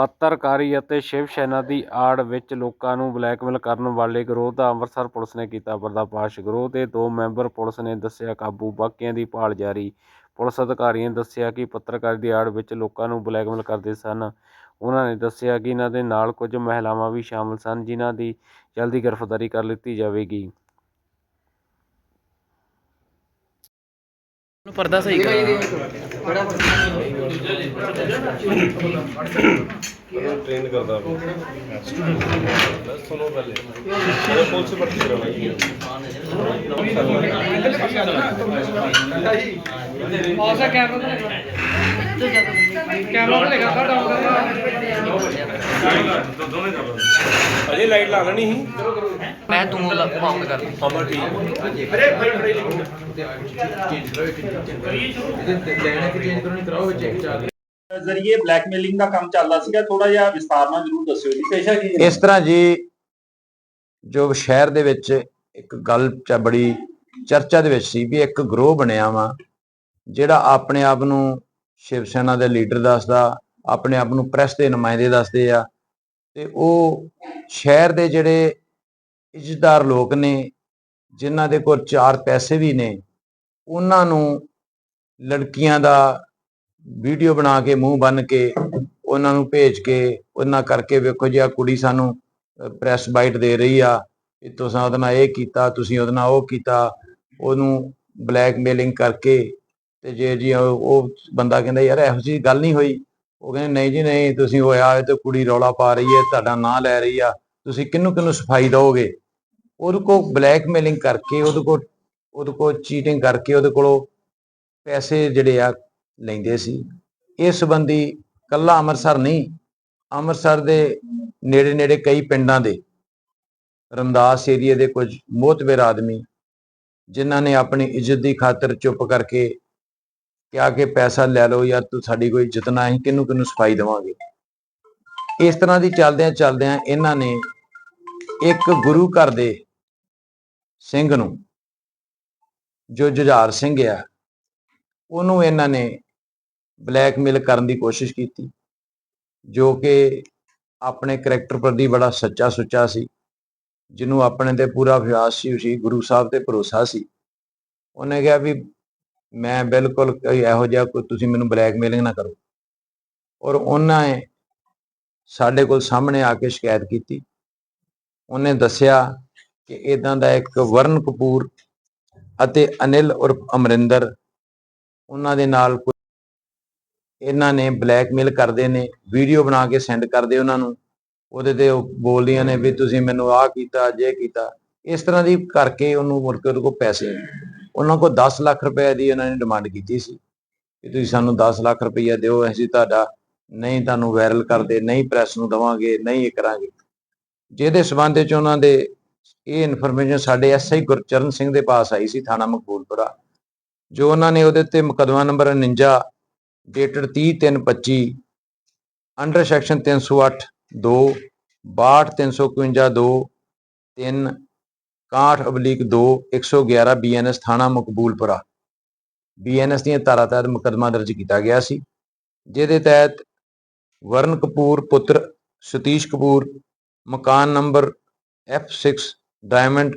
ਪੱਤਰਕਾਰੀ ਅਤੇ ਸ਼ਿਵ ਸੈਨਾ ਦੀ ਆੜ ਵਿੱਚ ਲੋਕਾਂ ਨੂੰ ਬਲੈਕਮੇਲ ਕਰਨ ਵਾਲੇ ਗਰੋਹ ਦਾ ਅੰਮ੍ਰਿਤਸਰ ਪੁਲਿਸ ਨੇ ਕੀਤਾ ਪਰਦਾਫਾਸ਼ ਗਰੋਹ ਦੇ ਦੋ ਮੈਂਬਰ ਪੁਲਿਸ ਨੇ ਦੱਸਿਆ ਕਾਬੂ, ਬਾਕੀਆਂ ਦੀ ਭਾਲ ਜਾਰੀ। ਪੁਲਿਸ ਅਧਿਕਾਰੀਆਂ ਨੇ ਦੱਸਿਆ ਕਿ ਪੱਤਰਕਾਰੀ ਦੀ ਆੜ ਵਿੱਚ ਲੋਕਾਂ ਨੂੰ ਬਲੈਕਮੇਲ ਕਰਦੇ ਸਨ। ਉਹਨਾਂ ਨੇ ਦੱਸਿਆ ਕਿ ਇਹਨਾਂ ਦੇ ਨਾਲ ਕੁਝ ਮਹਿਲਾਵਾਂ ਵੀ ਸ਼ਾਮਲ ਸਨ, ਜਿਨ੍ਹਾਂ ਦੀ ਜਲਦੀ ਗ੍ਰਿਫਤਾਰੀ ਕਰ ਲਿੱਤੀ ਜਾਵੇਗੀ। ਨੂੰ ਪਰਦਾ ਸਹੀ ਕਰਾ ਟ੍ਰੇਨ ਕਰਦਾ ਬਸ ਸੁਣੋ ਪਹਿਲੇ। ਉਹ ਪੁਲਿਸ ਭਰਤੀ ਕਰਾਉਣਾ ਜੀ ਆਸਾ ਕੈਮਰਾ ਤੇ ਕੈਮਰਾ ਲਗਾ ਡਾਊਨ ਅਜੇ ਲਾਈਟ ਲਾ ਲੈਣੀ ਸੀ। ਮੈਂ ਤੂੰ ਬੰਦ ਕਰ। ਦੀ ਅਮਰ ਠੀਕ ਜ਼ਰੀਏ ਬਲੈਕਮੇਲਿੰਗ ਦਾ ਕੰਮ ਚੱਲਦਾ ਸੀਗਾ ਥੋੜਾ ਜਿਹਾ ਵਿਸਤਾਰ ਨਾਲ ਜਰੂਰ ਦੱਸਿਓ ਜੀ। ਪੇਸ਼ਾ ਕੀ ਹੈ? ਇਸ ਤਰ੍ਹਾਂ ਜੀ ਜੋ ਸ਼ਹਿਰ ਦੇ ਵਿੱਚ ਇੱਕ ਗੱਲ ਚ ਬੜੀ ਚਰਚਾ ਦੇ ਵਿੱਚ ਸੀ ਵੀ ਇੱਕ ਗਰੋਹ ਬਣਿਆ ਵਾ ਜਿਹੜਾ ਆਪਣੇ ਆਪ ਨੂੰ ਸ਼ਿਵ ਸੈਨਾ ਦੇ ਲੀਡਰ ਦੱਸਦਾ ਆਪਣੇ ਆਪ ਨੂੰ ਪ੍ਰੈਸ ਦੇ ਨੁਮਾਇੰਦੇ ਦੱਸਦੇ ਆ ਤੇ ਉਹ ਸ਼ਹਿਰ ਦੇ ਜਿਹੜੇ ਇੱਜ਼ਤਦਾਰ ਲੋਕ ਨੇ, ਜਿਨ੍ਹਾਂ ਦੇ ਕੋਲ ਚਾਰ ਪੈਸੇ ਵੀ ਨੇ, ਉਹਨਾਂ ਨੂੰ ਲੜਕੀਆਂ ਦਾ ਵੀਡੀਓ ਬਣਾ ਕੇ, ਮੂੰਹ ਬੰਨ ਕੇ, ਉਹਨਾਂ ਨੂੰ ਭੇਜ ਕੇ, ਉਹਨਾਂ ਕਰਕੇ ਵੇਖੋ ਜੀ ਆ ਕੁੜੀ ਸਾਨੂੰ ਪ੍ਰੈਸ ਬਾਈਟ ਦੇ ਰਹੀ ਆ, ਵੀ ਤੁਸੀਂ ਉਹਦੇ ਨਾਲ ਇਹ ਕੀਤਾ, ਤੁਸੀਂ ਉਹਦੇ ਨਾਲ ਉਹ ਕੀਤਾ, ਉਹਨੂੰ ਬਲੈਕਮੇਲਿੰਗ ਕਰਕੇ, ਤੇ ਜੇ ਜੀ ਉਹ ਉਹ ਬੰਦਾ ਕਹਿੰਦਾ, ਯਾਰ ਇਹੋ ਜਿਹੀ ਗੱਲ ਨਹੀਂ ਹੋਈ। ਉਹ ਕਹਿੰਦੇ, ਨਹੀਂ ਜੀ, ਨਹੀਂ, ਤੁਸੀਂ ਹੋਇਆ ਇਹ ਤੇ ਕੁੜੀ ਰੌਲਾ ਪਾ ਰਹੀ ਹੈ, ਤੁਹਾਡਾ ਨਾਂ ਲੈ ਰਹੀ ਆ। ਤੁਸੀਂ ਕਿਹਨੂੰ ਕਿਹਨੂੰ ਸਫ਼ਾਈ ਦਿਓਗੇ ਉਹਦੇ ਕੋ ਬਲੈਕਮੇਲਿੰਗ ਕਰਕੇ, ਉਹਦੇ ਕੋ ਉਹਦੇ ਕੋ ਚੀਟਿੰਗ ਕਰਕੇ ਉਹਦੇ ਕੋਲੋਂ ਪੈਸੇ ਜਿਹੜੇ ਆ ਲੈਂਦੇ ਸੀ। ਇਸ ਸੰਬੰਧੀ ਕੱਲਾ ਅੰਮ੍ਰਿਤਸਰ ਨਹੀਂ, ਅੰਮ੍ਰਿਤਸਰ ਦੇ ਨੇੜੇ ਨੇੜੇ ਕਈ ਪਿੰਡਾਂ ਦੇ ਰਮਦਾਸ ਏਰੀਏ ਦੇ ਕੁਝ ਮੋਤਬਰ ਆਦਮੀ, ਜਿਨ੍ਹਾਂ ਨੇ ਆਪਣੀ ਇੱਜ਼ਤ ਦੀ ਖਾਤਰ ਚੁੱਪ ਕਰਕੇ ਕਿਹਾ ਕਿ ਪੈਸਾ ਲੈ ਲਓ ਯਾਰ ਤੂੰ ਸਾਡੀ ਕੋਈ ਇੱਜ਼ਤ ਨਾ ਹੀ ਕਿਹਨੂੰ ਕਿਹਨੂੰ ਸਫ਼ਾਈ ਦੇਵਾਂਗੇ। ਇਸ ਤਰ੍ਹਾਂ ਦੀ ਚੱਲਦਿਆਂ ਚੱਲਦਿਆਂ ਇਹਨਾਂ ਨੇ ਇੱਕ ਗੁਰੂ ਘਰ ਦੇ ਸਿੰਘ ਨੂੰ, ਜੋ ਜੁਝਾਰ ਸਿੰਘ ਆ, ਉਹਨੂੰ ਇਹਨਾਂ ਨੇ ਬਲੈਕਮੇਲ ਕਰਨ ਦੀ ਕੋਸ਼ਿਸ਼ ਕੀਤੀ, ਜੋ ਕਿ ਆਪਣੇ ਕਰੈਕਟਰ ਪ੍ਰਤੀ ਬੜਾ ਸੱਚਾ ਸੁੱਚਾ ਸੀ, ਜਿਹਨੂੰ ਆਪਣੇ ਤੇ ਪੂਰਾ ਵਿਸ਼ਵਾਸ ਸੀ ਸੀ ਗੁਰੂ ਸਾਹਿਬ ਤੇ ਭਰੋਸਾ ਸੀ। ਉਹਨੇ ਕਿਹਾ ਵੀ ਮੈਂ ਬਿਲਕੁਲ ਕੋਈ ਇਹੋ ਜਿਹਾ ਕੋਈ, ਤੁਸੀਂ ਮੈਨੂੰ ਬਲੈਕਮੇਲਿੰਗ ਨਾ ਕਰੋ। ਔਰ ਉਹਨਾਂ ਨੇ ਸਾਡੇ ਕੋਲ ਸਾਹਮਣੇ ਆ ਕੇ ਸ਼ਿਕਾਇਤ ਕੀਤੀ। ਉਹਨੇ ਦੱਸਿਆ ਕਿ ਇਦਾਂ ਦਾ ਇੱਕ ਵਰਨ ਕਪੂਰ ਅਤੇ ਅਨਿਲ ਔਰ ਅਮਰਿੰਦਰ, ਉਹਨਾਂ ਦੇ ਨਾਲ ਇਹਨਾਂ ਨੇ ਬਲੈਕਮੇਲ ਕਰਦੇ ਨੇ, ਵੀਡੀਓ ਬਣਾ ਕੇ ਸੈਂਡ ਕਰਦੇ ਉਹਨਾਂ ਨੂੰ। ਉਹਦੇ ਤੇ ਉਹ ਬੋਲਦੀਆਂ ਨੇ ਵੀ ਤੁਸੀਂ ਮੈਨੂੰ ਆਹ ਕੀਤਾ, ਜੇ ਕੀਤਾ। ਇਸ ਤਰ੍ਹਾਂ ਦੀ ਕਰਕੇ ਉਹਨੂੰ ਮੁੜ ਕੇ ਉਹਦੇ ਕੋਲ ਪੈਸੇ ਉਹਨਾਂ ਕੋਲ 10 ਲੱਖ ਰੁਪਏ ਦੀ ਉਹਨਾਂ ਨੇ ਡਿਮਾਂਡ ਕੀਤੀ ਸੀ ਕਿ ਤੁਸੀਂ ਸਾਨੂੰ 10 ਲੱਖ ਰੁਪਈਆ ਦਿਓ, ਅਸੀਂ ਤੁਹਾਡਾ ਨਹੀਂ ਤੁਹਾਨੂੰ ਵਾਇਰਲ ਕਰਦੇ, ਨਹੀਂ ਪ੍ਰੈਸ ਨੂੰ ਦਵਾਂਗੇ, ਨਹੀਂ ਇਹ ਕਰਾਂਗੇ। ਜਿਹਦੇ ਸਬੰਧ ਵਿੱਚ ਉਹਨਾਂ ਦੇ ਇਹ ਇਨਫੋਰਮੇਸ਼ਨ ਸਾਡੇ ਐਸਆਈ ਗੁਰਚਰਨ ਸਿੰਘ ਦੇ ਪਾਸ ਆਈ ਸੀ ਥਾਣਾ ਮਕਬੂਲਪੁਰਾ, ਜੋ ਉਹਨਾਂ ਨੇ ਉਹਦੇ ਤੇ ਮੁਕਦਮਾ ਨੰਬਰ 49 ਡੇਟਡ 30/3/25 ਅੰਡਰ ਸੈਕਸ਼ਨ 308 2 62 351 2 3 61 ਅਬਲੀਕ 2 111 ਬੀਐਨਐਸ ਥਾਣਾ ਮਕਬੂਲਪੁਰਾ। ਬੀਐਨਐਸ ਦੀਆਂ ਧਾਰਾ ਤਹਿਤ ਮੁਕਦਮਾ ਦਰਜ ਕੀਤਾ ਗਿਆ ਸੀ, ਜਿਹਦੇ ਤਹਿਤ ਵਰਨ ਕਪੂਰ, ਪੁੱਤਰ ਸਤੀਸ਼ ਕਪੂਰ, ਮਕਾਨ number F6 diamond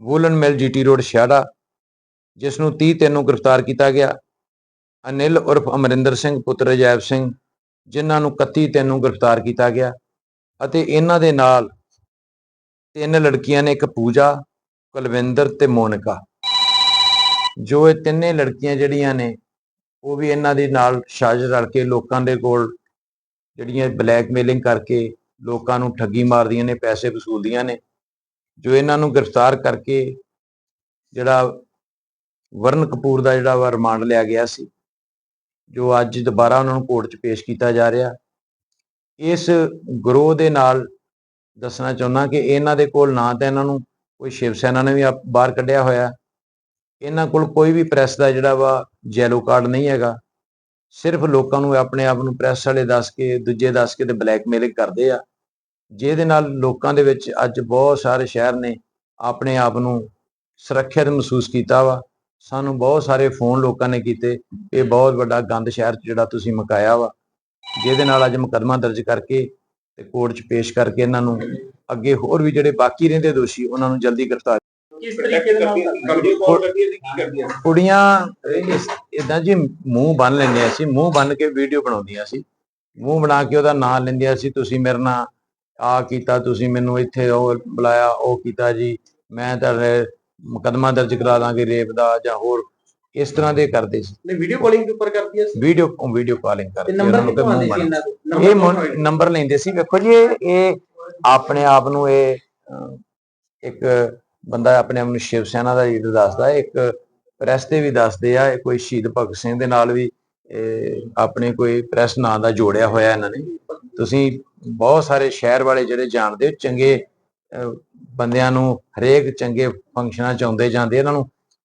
woollen mill GT road, Chhiara, ਜਿਸ ਨੂੰ 30 ਤਿੰਨ ਨੂੰ ਗ੍ਰਿਫਤਾਰ ਕੀਤਾ ਗਿਆ। ਅਨਿਲ ਉਰਫ ਅਮਰਿੰਦਰ ਸਿੰਘ, ਪੁੱਤਰ ਅਜੈਬ ਸਿੰਘ, ਜਿਨ੍ਹਾਂ ਨੂੰ 31 ਤਿੰਨ ਨੂੰ ਗ੍ਰਿਫਤਾਰ ਕੀਤਾ ਗਿਆ ਅਤੇ ਇਹਨਾਂ ਦੇ ਨਾਲ ਤਿੰਨ ਲੜਕੀਆਂ ਨੇ ਇੱਕ ਪੂਜਾ, ਕੁਲਵਿੰਦਰ ਤੇ ਮੋਨਿਕਾ। ਜੋ ਇਹ ਤਿੰਨੇ ਲੜਕੀਆਂ ਜਿਹੜੀਆਂ ਨੇ, ਉਹ ਵੀ ਇਹਨਾਂ ਦੇ ਨਾਲ ਸਾਜ਼ਿਸ਼ ਰਲ ਕੇ ਲੋਕਾਂ ਦੇ ਕੋਲ ਜਿਹੜੀਆਂ ਬਲੈਕਮੇਲਿੰਗ ਕਰਕੇ ਲੋਕਾਂ ਨੂੰ ਠੱਗੀ ਮਾਰਦੀਆਂ ਨੇ, ਪੈਸੇ ਵਸੂਲਦੀਆਂ ਨੇ, ਜੋ ਇਹਨਾਂ ਨੂੰ ਗ੍ਰਿਫਤਾਰ ਕਰਕੇ ਜਿਹੜਾ ਵਰਨ ਕਪੂਰ ਦਾ ਜਿਹੜਾ ਵਾ ਰਿਮਾਂਡ ਲਿਆ ਗਿਆ ਸੀ, ਜੋ ਅੱਜ ਦੁਬਾਰਾ ਉਹਨਾਂ ਨੂੰ ਕੋਰਟ 'ਚ ਪੇਸ਼ ਕੀਤਾ ਜਾ ਰਿਹਾ। ਇਸ ਗਰੋਹ ਦੇ ਨਾਲ ਦੱਸਣਾ ਚਾਹੁੰਦਾ ਕਿ ਇਹਨਾਂ ਦੇ ਕੋਲ ਨਾ ਤਾਂ ਇਹਨਾਂ ਨੂੰ ਕੋਈ ਸ਼ਿਵ ਸੈਨਾ ਨੇ ਵੀ ਆਪ- ਬਾਹਰ ਕੱਢਿਆ ਹੋਇਆ। ਇਹਨਾਂ ਕੋਲ ਕੋਈ ਵੀ ਪ੍ਰੈਸ ਦਾ ਜਿਹੜਾ ਵਾ ਜੈਲੋ ਕਾਰਡ ਨਹੀਂ ਹੈਗਾ। ਸਿਰਫ ਲੋਕਾਂ ਨੂੰ ਆਪਣੇ ਆਪ ਨੂੰ ਪ੍ਰੈਸ ਵਾਲੇ ਦੱਸ ਕੇ, ਦੂਜੇ ਦੱਸ ਕੇ ਤੇ ਬਲੈਕਮੇਲਿੰਗ ਕਰਦੇ ਆ। ਜਿਹਦੇ ਨਾਲ ਲੋਕਾਂ ਦੇ ਵਿੱਚ ਅੱਜ ਬਹੁਤ ਸਾਰੇ ਸ਼ਹਿਰ ਨੇ ਆਪਣੇ ਆਪ ਨੂੰ ਸੁਰੱਖਿਅਤ ਮਹਿਸੂਸ ਕੀਤਾ ਵਾ। ਸਾਨੂੰ ਬਹੁਤ ਸਾਰੇ ਫੋਨ ਲੋਕਾਂ ਨੇ ਕੀਤੇ। ਇਹ ਬਹੁਤ ਵੱਡਾ ਗੰਦ ਸ਼ਹਿਰ ਜਿਹੜਾ ਤੁਸੀਂ ਮਕਾਇਆ ਵਾ। ਜਿਹਦੇ ਨਾਲ ਅੱਜ ਮੁਕੱਦਮਾ ਦਰਜ ਕਰਕੇ ਤੇ ਕੋਰਟ 'ਚ ਪੇਸ਼ ਕਰਕੇ ਇਹਨਾਂ ਨੂੰ ਅੱਗੇ ਹੋਰ ਵੀ ਜਿਹੜੇ ਬਾਕੀ ਰਹਿੰਦੇ ਦੋਸ਼ੀ ਉਹਨਾਂ ਨੂੰ ਜਲਦੀ ਗ੍ਰਿਫਤਾਰ ਕਿਸ ਤਰੀਕੇ ਦੇ ਨਾਲ ਕਰਦੀ ਕੌਣ ਕਰਦੀ ਹੈ? ਤੇ ਕੀ ਕਰਦੀਆਂ ਕੁੜੀਆਂ ਇਦਾਂ ਜੀ ਮੂੰਹ ਬੰਨ ਲੈਂਦੀਆਂ ਸੀ ਮੂੰਹ ਬੰਨ ਕੇ ਵੀਡੀਓ ਬਣਾਉਂਦੀਆਂ ਸੀ। ਮੂੰਹ ਬਣਾ ਕੇ ਉਹਦਾ ਨਾਂ ਲੈਂਦੀਆਂ ਸੀ ਤੁਸੀਂ ਮੇਰੇ ਨਾਲ ਆ ਕੀਤਾ ਤੁਸੀਂ ਮੈਨੂੰ ਇੱਥੇ ਉਹ ਬੁਲਾਇਆ ਉਹ ਕੀਤਾ ਜੀ ਮੈਂ ਤੁਹਾਡੇ ਮੁਕੱਦਮਾ ਦਰਜ ਕਰਾ ਦਾਂਗੇ ਰੇਪ ਦਾ ਜਾਂ ਹੋਰ ਇਸ ਤਰ੍ਹਾਂ ਦੇ ਕਰਦੇ ਸੀ। ਨੇ ਵੀਡੀਓ ਕਾਲਿੰਗ ਦੇ ਉੱਪਰ ਕਰਦੀਆਂ ਸੀ? ਵੀਡੀਓ ਵੀਡੀਓ ਕਾਲਿੰਗ ਕਰਕੇ ਤੇ ਨੰਬਰ ਕਿੱਥੋਂ ਸੀ? ਬੰਨ੍ਹ- ਇਹਨਾਂ ਦੇ ਇਹ ਨੰਬਰ ਲੈਂਦੇ ਸੀ। ਵੇਖੋ ਜੀ ਇਹ ਆਪਣੇ ਆਪ ਨੂੰ ਇਹ ਇੱਕ ਬੰਦਾ ਆਪਣੇ ਆਪ ਨੂੰ ਸ਼ਿਵ ਸੈਨਾ ਦਾ ਲੀਡਰ ਦੱਸਦਾ ਇੱਕ ਪ੍ਰੈਸ ਤੇ ਵੀ ਦੱਸਦੇ ਆ। ਇਹ ਕੋਈ ਸ਼ਹੀਦ ਭਗਤ ਸਿੰਘ ਦੇ ਨਾਲ ਵੀ ਆਪਣੇ ਕੋਈ ਪ੍ਰੈਸ ਨਾਂ ਦਾ ਜੋੜਿਆ ਹੋਇਆ ਇਹਨਾਂ ਨੇ। ਤੁਸੀਂ ਬਹੁਤ ਸਾਰੇ ਸ਼ਹਿਰ ਵਾਲੇ ਜਿਹੜੇ ਜਾਣਦੇ ਹੋ, ਚੰਗੇ ਬੰਦਿਆਂ ਨੂੰ ਹਰੇਕ ਚੰਗੇ ਫੰਕਸ਼ਨਾਂ ਚ ਆਉਂਦੇ ਜਾਂਦੇ ਇਹਨਾਂ ਨੂੰ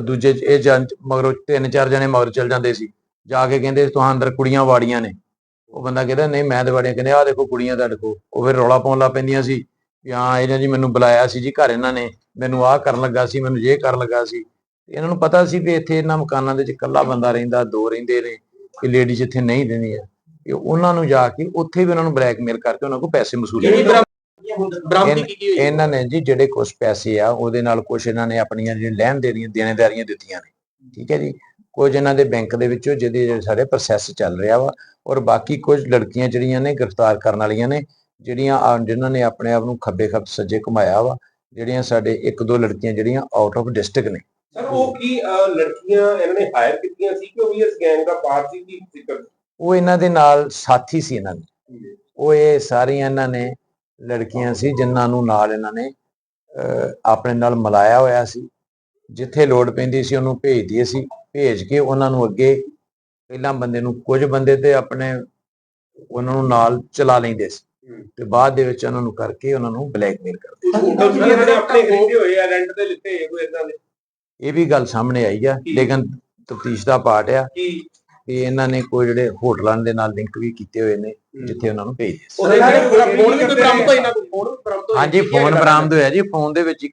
ਦੂਜੇ ਇਹ ਜਨ ਮਗਰੋਂ ਤਿੰਨ ਚਾਰ ਜਣੇ ਮਗਰ ਚਲ ਜਾਂਦੇ ਸੀ। ਜਾ ਕੇ ਕਹਿੰਦੇ ਤੁਹਾਂ ਅੰਦਰ ਕੁੜੀਆਂ ਵਾੜੀਆਂ ਨੇ। ਉਹ ਬੰਦਾ ਕਹਿੰਦਾ ਨਹੀਂ ਮੈਂ ਤੇ ਵਾੜੀਆਂ। ਕਹਿੰਦੇ ਆਹ ਦੇਖੋ ਕੁੜੀਆਂ ਤੁਹਾਡੇ ਕੋਲ। ਉਹ ਫਿਰ ਰੌਲਾ ਪਾਉਣ ਲੱਗ ਪੈਂਦੀਆਂ ਸੀ ਵੀ ਹਾਂ ਇਹਨਾਂ ਜੀ ਮੈਨੂੰ ਬੁਲਾਇਆ ਸੀ ਜੀ ਘਰ ਇਹਨਾਂ ਨੇ। ਮੈਨੂੰ ਆਹ ਕਰਨ ਲੱਗਾ ਸੀ ਮੈਨੂੰ ਇਹ ਕਰਨ ਲੱਗਾ ਸੀ। ਇਹਨਾਂ ਨੂੰ ਪਤਾ ਸੀ ਵੀ ਇੱਥੇ ਇਹਨਾਂ ਮਕਾਨਾਂ ਦੇ ਵਿੱਚ ਇਕੱਲਾ ਬੰਦਾ ਰਹਿੰਦਾ ਦੋ ਰਹਿੰਦੇ ਨੇ ਕਿ ਲੇਡੀਜ਼ ਇੱਥੇ ਨਹੀਂ ਰਹਿੰਦੀਆਂ। ਇਹ ਉਹਨਾਂ ਨੂੰ ਜਾ ਕੇ ਉੱਥੇ ਵੀ ਉਹਨਾਂ ਨੂੰ ਬਲੈਕਮੇਲ ਕਰਕੇ ਉਹਨਾਂ ਕੋਲ ਪੈਸੇ ਵਸੂਲੇ। ਬਰਾਮਦੀ ਕੀ ਕੀ ਹੋਈ ਇਹਨਾਂ ਨੇ ਜੀ ਜਿਹੜੇ ਕੁਝ ਪੈਸੇ ਆ ਉਹਦੇ ਨਾਲ ਕੁਝ ਇਹਨਾਂ ਨੇ ਆਪਣੀਆਂ ਜਿਹੜੀਆਂ ਲੈਣ ਦੇਣੀਆਂ ਦੇਣੇਦਾਰੀਆਂ ਦਿੱਤੀਆਂ ਨੇ। ਠੀਕ ਹੈ ਜੀ? ਕੁਝ ਇਹਨਾਂ ਦੇ ਬੈਂਕ ਦੇ ਵਿੱਚੋਂ ਜਿਹਦੇ ਸਾਡੇ ਪ੍ਰੋਸੈਸ ਚੱਲ ਰਿਹਾ ਵਾ ਔਰ ਬਾਕੀ ਕੁਝ ਲੜਕੀਆਂ ਜਿਹੜੀਆਂ ਨੇ ਗ੍ਰਿਫਤਾਰ ਕਰਨ ਵਾਲੀਆਂ ਨੇ ਜਿਹੜੀਆਂ ਜਿਨ੍ਹਾਂ ਨੇ ਆਪਣੇ ਆਪ ਨੂੰ ਖੱਬੇ ਖੱਬ ਸੱਜੇ ਘੁਮਾਇਆ ਵਾ ਜਿਹੜੀਆਂ ਸਾਡੇ ਇੱਕ ਦੋ ਲੜਕੀਆਂ ਜਿਹੜੀਆਂ ਆਊਟ ਆਫ ਡਿਸਟ੍ਰਿਕਟ ਨੇ। ਸਰ ਉਹ ਕੀ ਲੜਕੀਆਂ ਇਹਨਾਂ ਨੇ ਹਾਇਰ ਕੀਤੀਆਂ ਸੀ ਕਿ ਉਹ ਵੀ ਇਸ ਗੈਂਗ ਦਾ ਪਾਰਟ ਸੀ ਕੀ ਉਹ ਇਹਨਾਂ ਦੇ ਨਾਲ ਸਾਥੀ ਸੀ ਇਹਨਾਂ ਦੇ। ਉਹ ਇਹ ਸਾਰੀਆਂ ਇਹਨਾਂ ਨੇ ਲੜਕੀਆਂ ਸੀ ਜਿਨ੍ਹਾਂ ਨੂੰ ਨਾਲ ਇਹਨਾਂ ਨੇ ਆਪਣੇ ਨਾਲ ਮਿਲਾਇਆ ਹੋਇਆ ਸੀ। ਜਿੱਥੇ ਲੋੜ ਪੈਂਦੀ ਸੀ ਉਹਨੂੰ ਭੇਜਦੀ ਸੀ। ਭੇਜ ਕੇ ਉਹਨਾਂ ਨੂੰ ਅੱਗੇ ਪਹਿਲਾਂ ਬੰਦੇ ਨੂੰ ਕੁਝ ਬੰਦੇ ਤੇ ਆਪਣੇ ਉਹਨਾਂ ਨੂੰ ਨਾਲ ਚਲਾ ਲੈਂਦੇ ਸੀ। ਤੇ ਬਾਅਦ ਦੇ ਵਿੱਚ ਉਹਨਾਂ ਨੂੰ ਕਰਕੇ ਉਹਨਾਂ ਨੂੰ ਬਲੈਕਮੇਲ ਕਰਦੇ ਹੋਟਲ ਵੀ ਇਹਨਾਂ ਨੇ ਆਪਣੇ ਖਰੀਦੇ ਹੋਏ ਆ ਰੈਂਟ ਤੇ ਲਿੱਤੇ ਹੋਏ ਕੋਈ ਇਦਾਂ ਦੇ। ਇਹ ਵੀ ਗੱਲ ਸਾਹਮਣੇ ਆਈ ਆ? ਲੇਕਿਨ ਤਫਤੀਸ਼ ਦਾ ਪਾਰਟ ਆ। ਕਿ ਇਹਨਾਂ ਨੇ ਕੋਈ ਜਿਹੜੇ ਹੋਟਲਾਂ ਦੇ ਨਾਲ ਲਿੰਕ ਵੀ ਕੀਤੇ ਹੋਏ ਨੇ ਜਿੱਥੇ ਉਹਨਾਂ ਨੂੰ ਭੇਜਦੇ ਸੀ ਉਹਦੇ ਨਾਲ ਫੋਨ ਵੀ ਕੋਈ ਬਰਾਮਦ ਹੋਈ ਨਾ ਕੋਈ ਫੋਨ ਬਰਾਮਦ ਹੋਇਆ। ਹਾਂਜੀ ਫੋਨ ਬਰਾਮਦ ਹੋਇਆ ਜੀ ਫੋਨ ਦੇ ਵਿੱਚ ਹੀ